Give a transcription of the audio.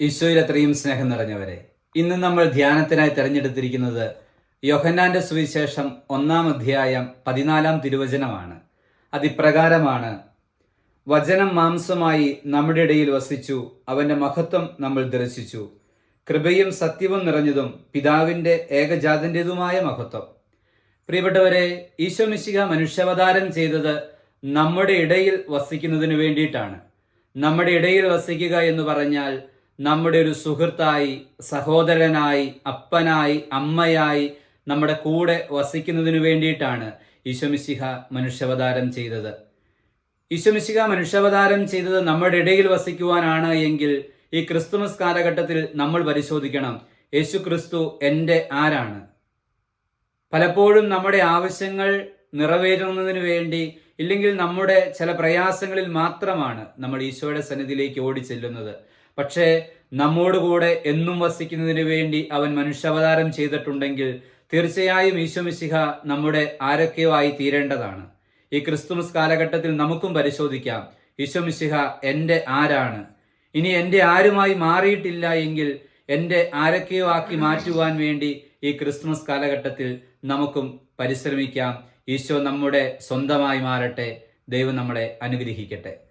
ഈശോയിൽ അത്രയും സ്നേഹം നിറഞ്ഞവരെ ഇന്ന് നമ്മൾ ധ്യാനത്തിനായി തിരഞ്ഞെടുത്തിരിക്കുന്നത് യോഹന്നാന്റെ സുവിശേഷം ഒന്നാം അധ്യായം പതിനാലാം തിരുവചനമാണ്. അതിപ്രകാരമാണ് വചനം മാംസമായി നമ്മുടെ ഇടയിൽ വസിച്ചു അവന്റെ മഹത്വം നമ്മൾ ദർശിച്ചു കൃപയും സത്യവും നിറഞ്ഞതും പിതാവിന്റെ ഏകജാതന്റേതുമായ മഹത്വം. പ്രിയപ്പെട്ടവരെ ഈശോ മിശിക മനുഷ്യാവതാരം ചെയ്തത് നമ്മുടെ ഇടയിൽ വസിക്കുന്നതിന് വേണ്ടിയിട്ടാണ്. നമ്മുടെ ഇടയിൽ വസിക്കുക എന്ന് പറഞ്ഞാൽ നമ്മുടെ ഒരു സുഹൃത്തായി സഹോദരനായി അപ്പനായി അമ്മയായി നമ്മുടെ കൂടെ വസിക്കുന്നതിന് വേണ്ടിയിട്ടാണ് ഈശ്വമിശിഹ മനുഷ്യാവതാരം ചെയ്തത്. ഈശ്വമിശിഹ മനുഷ്യാവതാരം ചെയ്തത് നമ്മുടെ ഇടയിൽ വസിക്കുവാനാണ് എങ്കിൽ ഈ ക്രിസ്തുമസ് കാലഘട്ടത്തിൽ നമ്മൾ പരിശോധിക്കണം യേശു ക്രിസ്തു എന്റെ ആരാണ്? പലപ്പോഴും നമ്മുടെ ആവശ്യങ്ങൾ നിറവേറ്റുന്നതിന് വേണ്ടി ഇല്ലെങ്കിൽ നമ്മുടെ ചില പ്രയാസങ്ങളിൽ മാത്രമാണ് നമ്മൾ ഈശോയുടെ സന്നിധിയിലേക്ക് ഓടി ചെല്ലുന്നത് പക്ഷേ നമ്മോടുകൂടെ എന്നും വസിക്കുന്നതിന് വേണ്ടി അവൻ മനുഷ്യാവതാരം ചെയ്തിട്ടുണ്ടെങ്കിൽ തീർച്ചയായും ഈശോ മിശിഹ നമ്മുടെ ആരൊക്കെയോ ആയി തീരേണ്ടതാണ്. ഈ ക്രിസ്തുമസ് കാലഘട്ടത്തിൽ നമുക്കും പരിശോധിക്കാം ഈശോ മിശിഹ എന്റെ ആരാണ്? ഇനി എന്റെ ആരുമായി മാറിയിട്ടില്ല എങ്കിൽ എന്റെ ആരൊക്കെയോ ആക്കി മാറ്റുവാൻ വേണ്ടി ഈ ക്രിസ്മസ് കാലഘട്ടത്തിൽ നമുക്കും പരിശ്രമിക്കാം. ഈശോ നമ്മുടെ സ്വന്തമായി മാറട്ടെ ദൈവം നമ്മളെ അനുഗ്രഹിക്കട്ടെ.